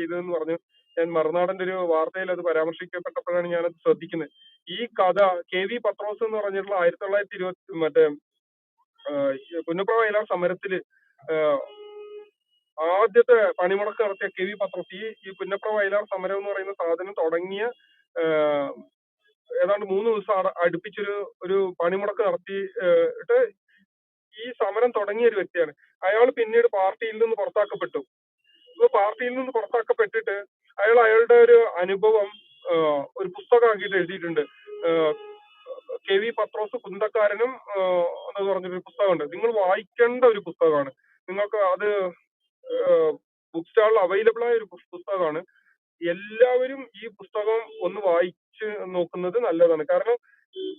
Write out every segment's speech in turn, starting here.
ചെയ്തതെന്ന് പറഞ്ഞു. ഞാൻ മറുനാടന്റെ ഒരു വാർത്തയിൽ അത് പരാമർശിക്കപ്പെട്ടപ്പോഴാണ് ഞാനത് ശ്രദ്ധിക്കുന്നത്. ഈ കഥ കെ വി പത്രോസ് എന്ന് പറഞ്ഞിട്ടുള്ള ആയിരത്തി തൊള്ളായിരത്തി ഇരുപത്തി മറ്റേ പുന്നപ്ര വയലാർ സമരത്തിൽ ആദ്യത്തെ പണിമുടക്ക് നടത്തിയ കെ വി പത്രോസ് ഈ ഈ പുന്നപ്ര വയലാർ സമരം എന്ന് പറയുന്ന സാധനം തുടങ്ങിയ ഏതാണ്ട് മൂന്ന് ദിവസം അട- അടുപ്പിച്ചൊരു ഒരു പണിമുടക്ക് നടത്തി ആഹ് ഈ സമരം തുടങ്ങിയ ഒരു വ്യക്തിയാണ്. അയാൾ പിന്നീട് പാർട്ടിയിൽ നിന്ന് പുറത്താക്കപ്പെട്ടു. പാർട്ടിയിൽ നിന്ന് പുറത്താക്കപ്പെട്ടിട്ട് അയാൾ അയാളുടെ ഒരു അനുഭവം ഒരു പുസ്തകമാക്കിയിട്ട് എഴുതിയിട്ടുണ്ട്. കെ വി പത്രോസ് കുന്തക്കാരനും എന്ന് പറഞ്ഞൊരു പുസ്തകമുണ്ട്. നിങ്ങൾ വായിക്കേണ്ട ഒരു പുസ്തകമാണ്. നിങ്ങൾക്ക് അത് ബുക്ക് സ്റ്റാളിൽ അവൈലബിൾ ആയ ഒരു പുസ്തകമാണ്. എല്ലാവരും ഈ പുസ്തകം ഒന്ന് വായിച്ച് നോക്കുന്നത് നല്ലതാണ്. കാരണം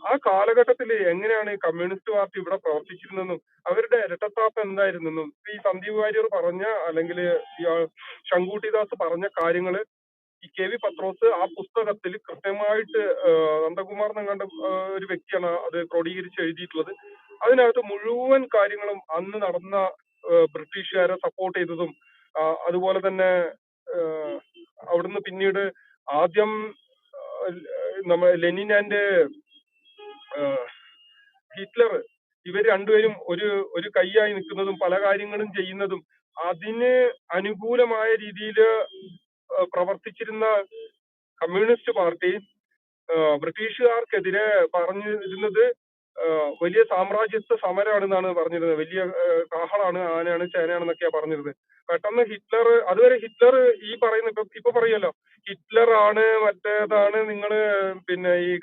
ആ കാലഘട്ടത്തിൽ എങ്ങനെയാണ് കമ്മ്യൂണിസ്റ്റ് പാർട്ടി ഇവിടെ പ്രവർത്തിച്ചിരുന്നെന്നും അവരുടെ ഇരട്ടത്താപ്പ് എന്തായിരുന്നെന്നും ഈ സന്ദീപ് വാര്യർ പറഞ്ഞ അല്ലെങ്കിൽ ശങ്കൂട്ടിദാസ് പറഞ്ഞ കാര്യങ്ങൾ ഈ കെ വി പത്രോസ് ആ പുസ്തകത്തിൽ കൃത്യമായിട്ട് നന്ദകുമാർ എന്നങ്ങാണ്ട് ഒരു വ്യക്തിയാണ് അത് ക്രോഡീകരിച്ച് എഴുതിയിട്ടുള്ളത്. അതിനകത്ത് മുഴുവൻ കാര്യങ്ങളും അന്ന് നടന്ന ബ്രിട്ടീഷുകാരെ സപ്പോർട്ട് ചെയ്തതും അതുപോലെ തന്നെ അവിടുന്ന് പിന്നീട് ആദ്യം നമ്മ ലെനിൻ ആൻഡ് ഹിറ്റ്ലർ ഇവർ രണ്ടുപേരും ഒരു ഒരു കൈയായി നിൽക്കുന്നതും പല കാര്യങ്ങളും ചെയ്യുന്നതും അതിന് അനുകൂലമായ രീതിയിൽ പ്രവർത്തിച്ചിരുന്ന കമ്മ്യൂണിസ്റ്റ് പാർട്ടി ബ്രിട്ടീഷുകാർക്കെതിരെ പറഞ്ഞിരുന്നത് വലിയ സാമ്രാജ്യത്വ സമരമാണെന്നാണ് പറഞ്ഞിരുന്നത്. വലിയ കാഹളാണ് ആനയാണ് ചേനയാണെന്നൊക്കെയാ പറഞ്ഞിരുന്നത്. പെട്ടെന്ന് ഹിറ്റ്ലർ അതുവരെ ഹിറ്റ്ലർ ഈ പറയുന്ന ഇപ്പൊ ഇപ്പൊ പറയല്ലോ ഹിറ്റ്ലർ ആണ് മറ്റേതാണ് നിങ്ങൾ പിന്നെ ഈ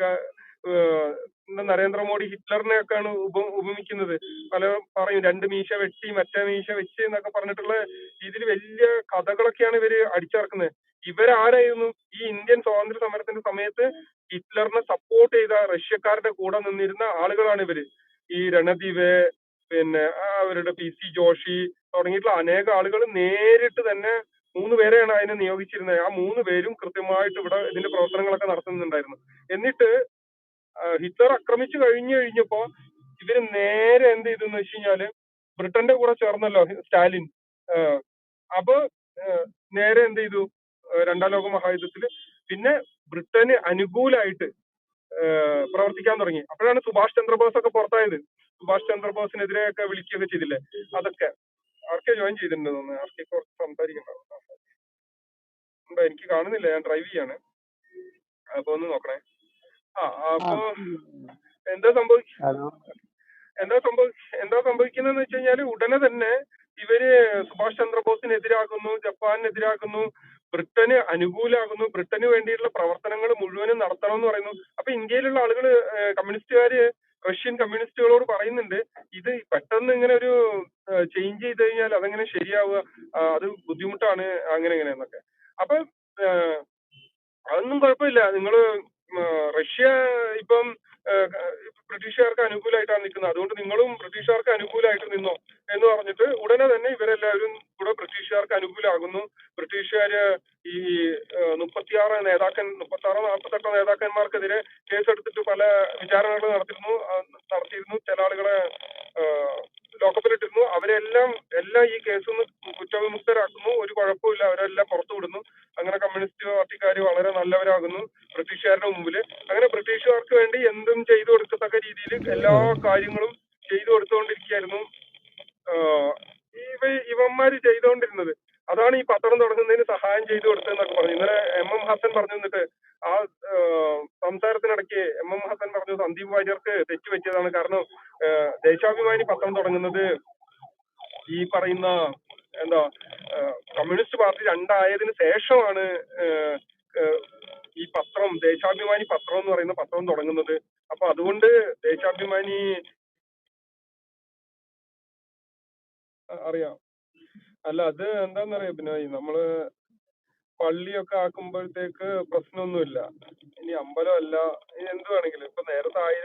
നരേന്ദ്രമോദി ഹിറ്റ്ലറിനെയൊക്കെയാണ് ഉപ ഉപമിക്കുന്നത്. പല പറയും രണ്ട് മീശ വെട്ടി മറ്റേ മീശ വെച്ച് എന്നൊക്കെ പറഞ്ഞിട്ടുള്ള ഇതിൽ വലിയ കഥകളൊക്കെയാണ് ഇവർ അടിച്ചിറക്കുന്നത്. ഇവരാരായിരുന്നു ഈ ഇന്ത്യൻ സ്വാതന്ത്ര്യ സമരത്തിന്റെ സമയത്ത് ഹിറ്റ്ലറിനെ സപ്പോർട്ട് ചെയ്ത റഷ്യക്കാരുടെ കൂടെ നിന്നിരുന്ന ആളുകളാണ് ഇവർ. ഈ രണദീപ് പിന്നെ അവരുടെ പി സി ജോഷി തുടങ്ങിയിട്ടുള്ള അനേക ആളുകൾ നേരിട്ട് തന്നെ മൂന്ന് പേരെയാണ് അതിനെ നിയോഗിച്ചിരുന്നത്. ആ മൂന്ന് പേരും കൃത്യമായിട്ട് ഇവിടെ ഇതിന്റെ പ്രവർത്തനങ്ങളൊക്കെ നടത്തുന്നുണ്ടായിരുന്നു. എന്നിട്ട് ഹിറ്റ്ലർ ആക്രമിച്ചു കഴിഞ്ഞു കഴിഞ്ഞപ്പോ ഇവർ നേരെ എന്ത് ചെയ്തെന്ന് വെച്ച് കഴിഞ്ഞാൽ ബ്രിട്ടന്റെ കൂടെ ചേർന്നല്ലോ സ്റ്റാലിൻ. അപ്പൊ നേരെ എന്ത് ചെയ്തു? രണ്ടാം ലോക മഹായുദ്ധത്തിൽ പിന്നെ ബ്രിട്ടന് അനുകൂലമായിട്ട് പ്രവർത്തിക്കാൻ തുടങ്ങി. അപ്പോഴാണ് സുഭാഷ് ചന്ദ്രബോസ് ഒക്കെ പുറത്തായത്. സുഭാഷ് ചന്ദ്രബോസിനെതിരെ ഒക്കെ വിളിക്കുകയൊക്കെ ചെയ്തില്ലേ? അതൊക്കെ. ആർക്കെ ജോയിൻ ചെയ്തിട്ടുണ്ടെന്ന് ആർക്കെ കുറച്ച് സംസാരിക്കണ്ടാവും എനിക്ക് കാണുന്നില്ല. ഞാൻ ഡ്രൈവ് ചെയ്യാണ്. അപ്പൊ ഒന്ന് നോക്കണേ. ആ അപ്പൊ എന്താ സംഭവി എന്താ സംഭവി എന്താ സംഭവിക്കുന്നതെന്ന് വെച്ച് കഴിഞ്ഞാൽ ഉടനെ തന്നെ ഇവർ സുഭാഷ് ചന്ദ്രബോസിനെതിരാകുന്നു ജപ്പാനെതിരാകുന്നു ബ്രിട്ടന് അനുകൂലമാകുന്നു ബ്രിട്ടന് വേണ്ടിയിട്ടുള്ള പ്രവർത്തനങ്ങൾ മുഴുവനും നടത്തണം എന്ന് പറയുന്നു. അപ്പൊ ഇന്ത്യയിലുള്ള ആളുകൾ കമ്മ്യൂണിസ്റ്റുകാര് റഷ്യൻ കമ്മ്യൂണിസ്റ്റുകളോട് പറയുന്നുണ്ട് ഇത് പെട്ടെന്ന് ഇങ്ങനെ ഒരു ചേഞ്ച് ചെയ്ത് കഴിഞ്ഞാൽ അതെങ്ങനെ ശരിയാവുക അത് ബുദ്ധിമുട്ടാണ് അങ്ങനെ ഇങ്ങനെ എന്നൊക്കെ. അപ്പൊ അതൊന്നും കുഴപ്പമില്ല. നിങ്ങൾ ഉം, റഷ്യ ഇപ്പം ബ്രിട്ടീഷുകാർക്ക് അനുകൂലമായിട്ടാണ് നിൽക്കുന്നത്. അതുകൊണ്ട് നിങ്ങളും ബ്രിട്ടീഷുകാർക്ക് അനുകൂലമായിട്ട് നിന്നോ എന്ന് പറഞ്ഞിട്ട് ഉടനെ തന്നെ ഇവരെല്ലാവരും കൂടെ ബ്രിട്ടീഷുകാർക്ക് അനുകൂലമാകുന്നു. ബ്രിട്ടീഷുകാര് ഈ മുപ്പത്തിയാറ് നേതാക്കൻ മുപ്പത്തി മുപ്പത്താറോ നാൽപ്പത്തെട്ടോ നേതാക്കന്മാർക്കെതിരെ കേസെടുത്തിട്ട് പല വിചാരണകൾ നടത്തിയിരുന്നു ആ, നടത്തിയിരുന്നു ചില ആളുകളെ ഏഹ്, ലോക്കപ്പിലിട്ടിരുന്നു അവരെല്ലാം എല്ലാം ഈ കേസിൽ നിന്ന് കുറ്റവിമുക്തരാക്കുന്നു ഒരു കുഴപ്പമില്ല അവരെല്ലാം പുറത്തു വിടുന്നു അങ്ങനെ കമ്മ്യൂണിസ്റ്റ് പാർട്ടിക്കാർ വളരെ നല്ലവരാകുന്നു ബ്രിട്ടീഷുകാരുടെ മുമ്പിൽ അങ്ങനെ ബ്രിട്ടീഷുകാർക്ക് വേണ്ടി എന്തും ചെയ്തു കൊടുക്കത്തക്ക രീതിയിൽ എല്ലാ കാര്യങ്ങളും ചെയ്തു കൊടുത്തുകൊണ്ടിരിക്കുകയായിരുന്നു ആഹ് ഇവ ഇവന്മാര് ചെയ്തുകൊണ്ടിരുന്നത് അതാണ് ഈ പത്രം തുടങ്ങുന്നതിന് സഹായം ചെയ്തു കൊടുത്തതെന്നൊക്കെ പറഞ്ഞു. ഇന്നലെ എം എം ഹസൻ പറഞ്ഞു നിന്നിട്ട് ആ സംസാരത്തിനിടയ്ക്ക് എം എം ഹസൻ പറഞ്ഞു സന്ദീപ് വാര്യർക്ക് തെറ്റുപറ്റിയതാണ് കാരണം ദേശാഭിമാനി പത്രം തുടങ്ങുന്നത് ഈ പറയുന്ന എന്താ കമ്മ്യൂണിസ്റ്റ് പാർട്ടി രണ്ടായതിനു ശേഷമാണ് ഈ പത്രം ദേശാഭിമാനി പത്രം എന്ന് പറയുന്ന പത്രം തുടങ്ങുന്നത്. അപ്പൊ അതുകൊണ്ട് ദേശാഭിമാനി അറിയാം. അല്ല അത് എന്താന്നറിയാം ഈ നമ്മൾ പള്ളിയൊക്കെ ആക്കുമ്പോഴത്തേക്ക് പ്രശ്നമൊന്നുമില്ല. ഇനി അമ്പലം അല്ല ഇനി എന്ത് വേണമെങ്കിലും. ഇപ്പൊ നേരത്തെ ആയിര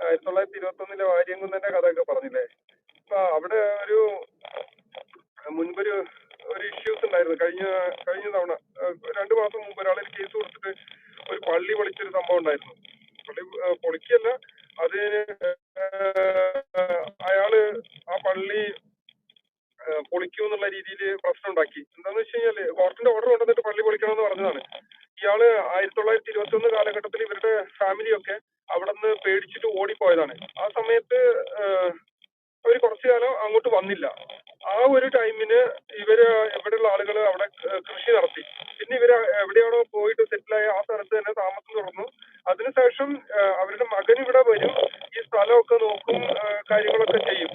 ആയിരത്തി തൊള്ളായിരത്തി ഇരുപത്തി ഒന്നിലെ വാര്യംകുന്നന്റെ കഥയൊക്കെ പൊളിക്കും എന്നുള്ള രീതിയിൽ പ്രശ്നം ഉണ്ടാക്കി. എന്താന്ന് വെച്ച് കഴിഞ്ഞാൽ കോർട്ടിന്റെ ഓർഡർ കൊണ്ടുവന്നിട്ട് പള്ളി പൊളിക്കണം എന്ന് പറഞ്ഞതാണ്. ഇയാൾ ആയിരത്തി തൊള്ളായിരത്തി ഇരുപത്തി ഒന്ന് കാലഘട്ടത്തിൽ ഇവരുടെ ഫാമിലിയൊക്കെ അവിടെ നിന്ന് പേടിച്ചിട്ട് ഓടിപ്പോയതാണ്. ആ സമയത്ത് അവർ കുറച്ചു കാലം അങ്ങോട്ട് വന്നില്ല. ആ ഒരു ടൈമിന് ഇവർ ഇവിടെയുള്ള ആളുകൾ അവിടെ ക- കൃഷി നടത്തി പിന്നെ ഇവർ എവിടെയാണോ പോയിട്ട് സെറ്റിലായ ആ സ്ഥലത്ത് തന്നെ താമസം തുടർന്നു അതിനുശേഷം ആ, അവരുടെ മകൻ ഇവിടെ വരും ഈ സ്ഥലമൊക്കെ നോക്കും ആ, കാര്യങ്ങളൊക്കെ ചെയ്യും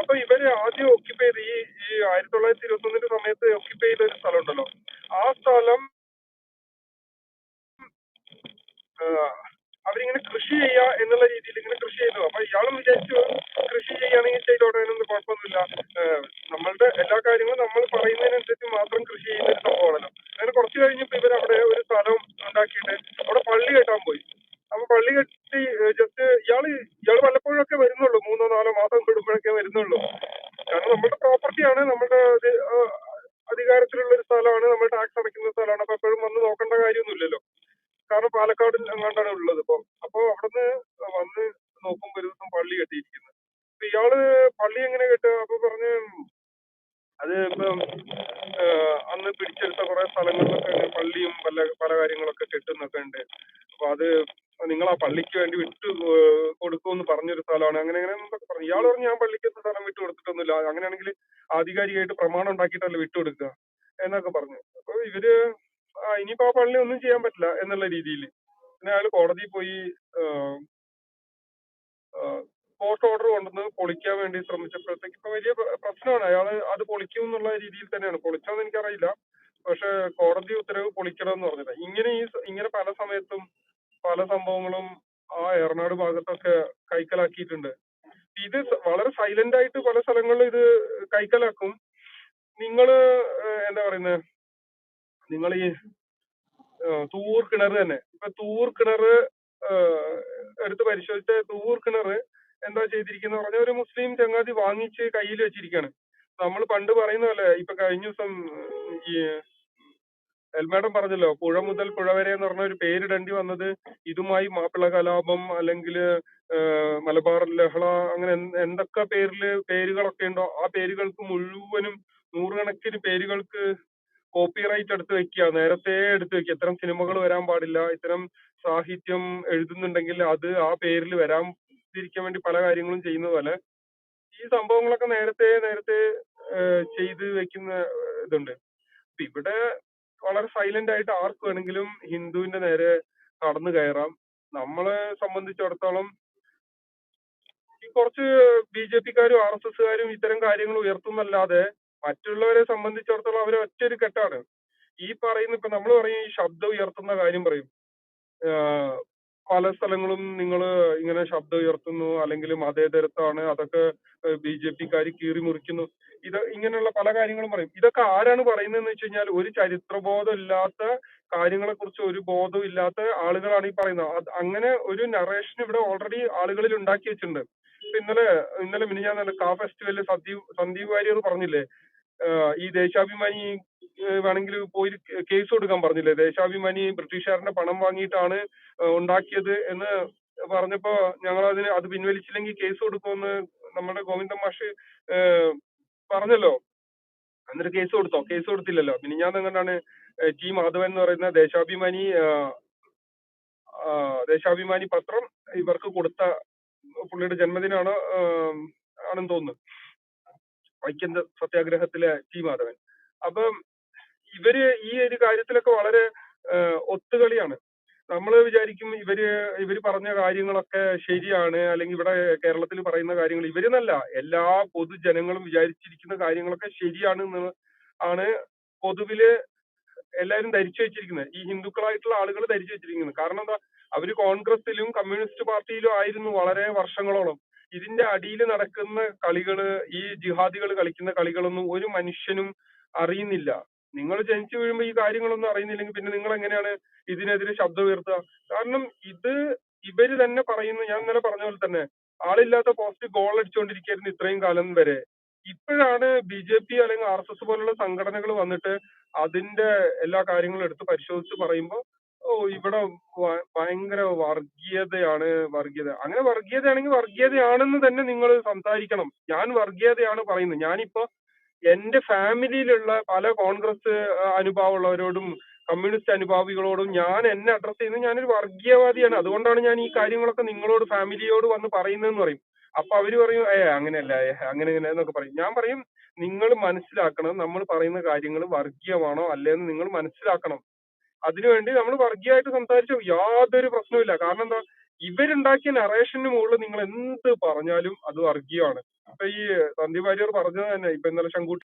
അപ്പൊ ഇവർ ആദ്യം ഓക്യുപ്പൈ ചെയ്ത് ഈ ഈ ആയിരത്തി തൊള്ളായിരത്തി ഇരുപത്തി ഒന്നിന്റെ സമയത്ത് ഓക്യുപ്പൈ ചെയ്ത ഒരു സ്ഥലം ഉണ്ടല്ലോ ആ സ്ഥലം ആ, അവരിങ്ങനെ കൃഷി ചെയ്യുക എന്നുള്ള രീതിയിൽ ഇങ്ങനെ കൃഷി ചെയ്തു അപ്പൊ ഇയാളും വിചാരിച്ചു കൃഷി ചെയ്യുകയാണെങ്കിൽ ചെയ്തോടെ കുഴപ്പമൊന്നുമില്ല. നമ്മളുടെ എല്ലാ കാര്യങ്ങളും നമ്മൾ പറയുന്നതിനനുസരിച്ച് മാത്രം കൃഷി ചെയ്യുന്ന ഒരു സംഭവമാണല്ലോ. അങ്ങനെ കുറച്ച് കഴിഞ്ഞപ്പോ ഇവർ അവിടെ ഒരു സ്ഥലം ഉണ്ടാക്കിയിട്ട് അവിടെ പള്ളി കെട്ടാൻ പോയി. അപ്പൊ പള്ളി കെട്ടി ജസ്റ്റ് ഇയാൾ ഇയാൾ വല്ലപ്പോഴൊക്കെ വരുന്നുള്ളൂ. മൂന്നോ നാലോ മാസം കൂടുമ്പോഴൊക്കെ വരുന്നുള്ളൂ. കാരണം നമ്മുടെ പ്രോപ്പർട്ടിയാണ് നമ്മുടെ അധികാരത്തിലുള്ള ഒരു സ്ഥലമാണ്. നമ്മൾ ടാക്സ് അടയ്ക്കുന്ന സ്ഥലമാണ് അപ്പൊ എപ്പോഴും വന്ന് നോക്കേണ്ട കാര്യമൊന്നുമില്ലല്ലോ കാരണം പാലക്കാട് എങ്ങാണ്ടാണ് ഉള്ളത് ഇപ്പൊ. അപ്പൊ അവിടുന്ന് വന്ന് നോക്കുമ്പോ ഒരു ദിവസം പള്ളി കെട്ടിയിരിക്കുന്നത് അപ്പൊ ഇയാൾ പള്ളി എങ്ങനെ കെട്ടുക? അപ്പൊ പറഞ്ഞ് അത് ഇപ്പം അന്ന് പിടിച്ചെടുത്ത കുറെ സ്ഥലങ്ങളിലൊക്കെ പള്ളിയും പല പല കാര്യങ്ങളൊക്കെ കെട്ടുന്നൊക്കെ ഉണ്ട്. അപ്പൊ അത് നിങ്ങൾ ആ പള്ളിക്ക് വേണ്ടി വിട്ടു കൊടുക്കുമെന്ന് പറഞ്ഞൊരു സ്ഥലമാണ്. അങ്ങനെ അങ്ങനെ എന്നൊക്കെ പറഞ്ഞു. ഇയാൾ പറഞ്ഞു ഞാൻ പള്ളിക്ക് സ്ഥലം വിട്ടു കൊടുത്തിട്ടൊന്നുമില്ല. അങ്ങനെയാണെങ്കിൽ ആധികാരികമായിട്ട് പ്രമാണം ഉണ്ടാക്കിയിട്ടല്ല വിട്ടു കൊടുക്കുക എന്നൊക്കെ പറഞ്ഞു. അപ്പൊ ഇവർ ഇനിയിപ്പോ ആ പള്ളി ഒന്നും ചെയ്യാൻ പറ്റില്ല എന്നുള്ള രീതിയിൽ പിന്നെ അയാൾ കോടതിയിൽ പോയി കോർട്ട് ഓർഡർ കൊണ്ടുവന്ന് പൊളിക്കാൻ വേണ്ടി ശ്രമിച്ചപ്പോഴത്തേക്ക് ഇപ്പൊ വലിയ പ്രശ്നമാണ്. അയാൾ അത് പൊളിക്കും എന്നുള്ള രീതിയിൽ തന്നെയാണ്. പൊളിച്ചോന്ന് എനിക്കറിയില്ല. പക്ഷെ കോടതി ഉത്തരവ് പൊളിക്കണം എന്ന് പറഞ്ഞില്ല. ഇങ്ങനെ ഈ ഇങ്ങനെ പല സമയത്തും പല സംഭവങ്ങളും ആ എറണാട് ഭാഗത്തൊക്കെ കൈക്കലാക്കിയിട്ടുണ്ട്. ഇത് വളരെ സൈലന്റ് ആയിട്ട് പല സ്ഥലങ്ങളിലും ഇത് കൈക്കലാക്കും. നിങ്ങൾ എന്താ പറയുന്നത് നിങ്ങൾ ഈ തൂവൂർ കിണർ തന്നെ. ഇപ്പൊ തൂർ കിണർ എടുത്ത് പരിശോധിച്ച തൂർ കിണർ എന്താ ചെയ്തിരിക്കുന്ന പറഞ്ഞ ഒരു മുസ്ലിം ചങ്ങാതി വാങ്ങിച്ച് കയ്യിൽ വെച്ചിരിക്കുകയാണ് നമ്മൾ പണ്ട് പറയുന്ന പോലെ ഇപ്പൊ കഴിഞ്ഞ ദിവസം ഈ എൽമേടം പറഞ്ഞല്ലോ പുഴ മുതൽ പുഴ വരെ എന്ന് പറഞ്ഞ ഒരു പേരിടേണ്ടി വന്നത് ഇതുമായി മാപ്പിള കലാപം അല്ലെങ്കിൽ മലബാർ ലഹള അങ്ങനെ എന്തൊക്കെ പേരിൽ പേരുകളൊക്കെ ഉണ്ടോ ആ പേരുകൾക്ക് മുഴുവനും നൂറുകണക്കിന് പേരുകൾക്ക് കോപ്പിറൈറ്റ് എടുത്ത് വെക്കുക. നേരത്തെ എടുത്ത് വെക്കുക. ഇത്തരം സിനിമകൾ വരാൻ പാടില്ല. ഇത്തരം സാഹിത്യം എഴുതുന്നുണ്ടെങ്കിൽ അത് ആ പേരിൽ വരാൻ തിരിക്കാൻ വേണ്ടി പല കാര്യങ്ങളും ചെയ്യുന്ന പോലെ ഈ സംഭവങ്ങളൊക്കെ നേരത്തെ നേരത്തെ ചെയ്ത് വെക്കുന്ന ഇതുണ്ട്. ഇവിടെ വളരെ സൈലന്റ് ആയിട്ട് ആർക്ക് വേണമെങ്കിലും ഹിന്ദുവിന്റെ നേരെ കടന്നു കയറാം. നമ്മളെ സംബന്ധിച്ചിടത്തോളം ഈ കുറച്ച് ബി ജെ പിക്കാരും ആർ എസ് എസ്സുകാരും ഇത്തരം കാര്യങ്ങൾ ഉയർത്തുന്നല്ലാതെ മറ്റുള്ളവരെ സംബന്ധിച്ചിടത്തോളം അവർ ഒറ്റൊരു കെട്ടാണ് ഈ പറയുന്ന ഇപ്പൊ നമ്മൾ പറയും ഈ ശബ്ദം ഉയർത്തുന്ന കാര്യം പറയും. പല സ്ഥലങ്ങളും നിങ്ങൾ ഇങ്ങനെ ശബ്ദം ഉയർത്തുന്നു അല്ലെങ്കിൽ മതേതരത്താണ് അതൊക്കെ ബി ജെ പിക്കാർ കീറി മുറിക്കുന്നു ഇത് ഇങ്ങനെയുള്ള പല കാര്യങ്ങളും പറയും. ഇതൊക്കെ ആരാണ് പറയുന്നതെന്ന് വെച്ച് കഴിഞ്ഞാൽ ഒരു ചരിത്രബോധം ഇല്ലാത്ത കാര്യങ്ങളെ കുറിച്ച് ഒരു ബോധവും ഇല്ലാത്ത ആളുകളാണ് ഈ പറയുന്നത്. അങ്ങനെ ഒരു നറേഷൻ ഇവിടെ ഓൾറെഡി ആളുകളിൽ ഉണ്ടാക്കി വെച്ചിട്ടുണ്ട്. ഇന്നലെ ഇന്നലെ മിനിഞ്ഞാന്ന് കാ ഫെസ്റ്റിവലിൽ സന്ദീപ് സന്ദീപ് വാര്യർ പറഞ്ഞില്ലേ? ഈ ദേശാഭിമാനി വേണമെങ്കിൽ പോയി കേസ് കൊടുക്കാൻ പറഞ്ഞില്ലേ? ദേശാഭിമാനി ബ്രിട്ടീഷുകാരന്റെ പണം വാങ്ങിയിട്ടാണ് ഉണ്ടാക്കിയത് എന്ന് പറഞ്ഞപ്പോ ഞങ്ങൾ അതിന് അത് പിൻവലിച്ചില്ലെങ്കിൽ കേസ് കൊടുക്കുമെന്ന് നമ്മുടെ ഗോവിന്ദ മാഷ് പറഞ്ഞല്ലോ. എന്നിട്ട് കേസ് കൊടുത്തോ? കേസ് കൊടുത്തില്ലല്ലോ. പിന്നെ ഞാൻ എങ്ങനെയാണ് ടി മാധവൻ എന്ന് പറയുന്ന ദേശാഭിമാനി ദേശാഭിമാനി പത്രം ഇവർക്ക് കൊടുത്ത പുള്ളിയുടെ ജന്മദിനാണ് ആണെന്ന് തോന്നുന്നു. വൈക്കം സത്യാഗ്രഹത്തിലെ ടി മാധവൻ അപ്പം ഇവർ ഈ ഒരു കാര്യത്തിലൊക്കെ വളരെ ഒത്തുകളിയാണ്. നമ്മൾ വിചാരിക്കും ഇവർ ഇവർ പറഞ്ഞ കാര്യങ്ങളൊക്കെ ശരിയാണ് അല്ലെങ്കിൽ ഇവിടെ കേരളത്തിൽ പറയുന്ന കാര്യങ്ങൾ ഇവരെന്നല്ല എല്ലാ പൊതുജനങ്ങളും വിചാരിച്ചിരിക്കുന്ന കാര്യങ്ങളൊക്കെ ശരിയാണ് എന്ന് ആണ് പൊതുവിൽ എല്ലാവരും ധരിച്ചു വെച്ചിരിക്കുന്നത്. ഈ ഹിന്ദുക്കളായിട്ടുള്ള ആളുകൾ ധരിച്ചു വെച്ചിരിക്കുന്നത്. കാരണം എന്താ? അവർ കോൺഗ്രസിലും കമ്മ്യൂണിസ്റ്റ് പാർട്ടിയിലും ആയിരുന്നു വളരെ വർഷങ്ങളോളം. ഇതിന്റെ അടിയിൽ നടക്കുന്ന കളികൾ ഈ ജിഹാദികൾ കളിക്കുന്ന കളികളൊന്നും ഒരു മനുഷ്യനും അറിയുന്നില്ല. നിങ്ങൾ ജനിച്ചു വീഴുമ്പോൾ ഈ കാര്യങ്ങളൊന്നും അറിയുന്നില്ലെങ്കിൽ പിന്നെ നിങ്ങൾ എങ്ങനെയാണ് ഇതിനെതിരെ ശബ്ദം ഉയർത്തുക? കാരണം ഇത് ഇവർ തന്നെ പറയുന്നു ഞാൻ ഇന്നലെ പറഞ്ഞ പോലെ തന്നെ ആളില്ലാത്ത പോസ്റ്റ് ഗോൾ അടിച്ചുകൊണ്ടിരിക്കുകയായിരുന്നു ഇത്രയും കാലം വരെ. ഇപ്പോഴാണ് ബി ജെ പി അല്ലെങ്കിൽ ആർ എസ് എസ് പോലുള്ള സംഘടനകൾ വന്നിട്ട് അതിന്റെ എല്ലാ കാര്യങ്ങളും എടുത്ത് പരിശോധിച്ച് പറയുമ്പോൾ ഓ ഇവിടെ ഭയങ്കര വർഗീയതയാണ് വർഗീയത. അങ്ങനെ വർഗീയതയാണെങ്കിൽ വർഗീയതയാണെന്ന് തന്നെ നിങ്ങൾ സംസാരിക്കണം. ഞാൻ വർഗീയതയാണ് പറയുന്നത്. ഞാനിപ്പോ എന്റെ ഫാമിലിയിലുള്ള പല കോൺഗ്രസ് അനുഭാവമുള്ളവരോടും കമ്മ്യൂണിസ്റ്റ് അനുഭാവികളോടും ഞാൻ എന്നെ അഡ്രസ് ചെയ്യുന്നത് ഞാനൊരു വർഗീയവാദിയാണ്. അതുകൊണ്ടാണ് ഞാൻ ഈ കാര്യങ്ങളൊക്കെ നിങ്ങളോട് ഫാമിലിയോട് വന്ന് പറയുന്നതെന്ന് പറയും. അപ്പൊ അവർ പറയും ഏ അങ്ങനെയല്ല അങ്ങനെ ഇങ്ങനെ എന്നൊക്കെ പറയും. ഞാൻ പറയും നിങ്ങൾ മനസ്സിലാക്കണം നമ്മൾ പറയുന്ന കാര്യങ്ങൾ വർഗീയമാണോ അല്ലേന്ന് നിങ്ങൾ മനസ്സിലാക്കണം. അതിനുവേണ്ടി നമ്മൾ വർഗീയമായിട്ട് സംസാരിച്ചു. യാതൊരു പ്രശ്നവുമില്ല കാരണം എന്താ? ഇവരുണ്ടാക്കിയ നറേഷന് മുകളിൽ നിങ്ങൾ എന്ത് പറഞ്ഞാലും അത് വർഗീയമാണ്. ഇപ്പൊ ഈ സന്ദീപ് വാര്യർ പറഞ്ഞത് തന്നെ ഇപ്പൊ ഇന്നലെ ശങ്കുട്ടി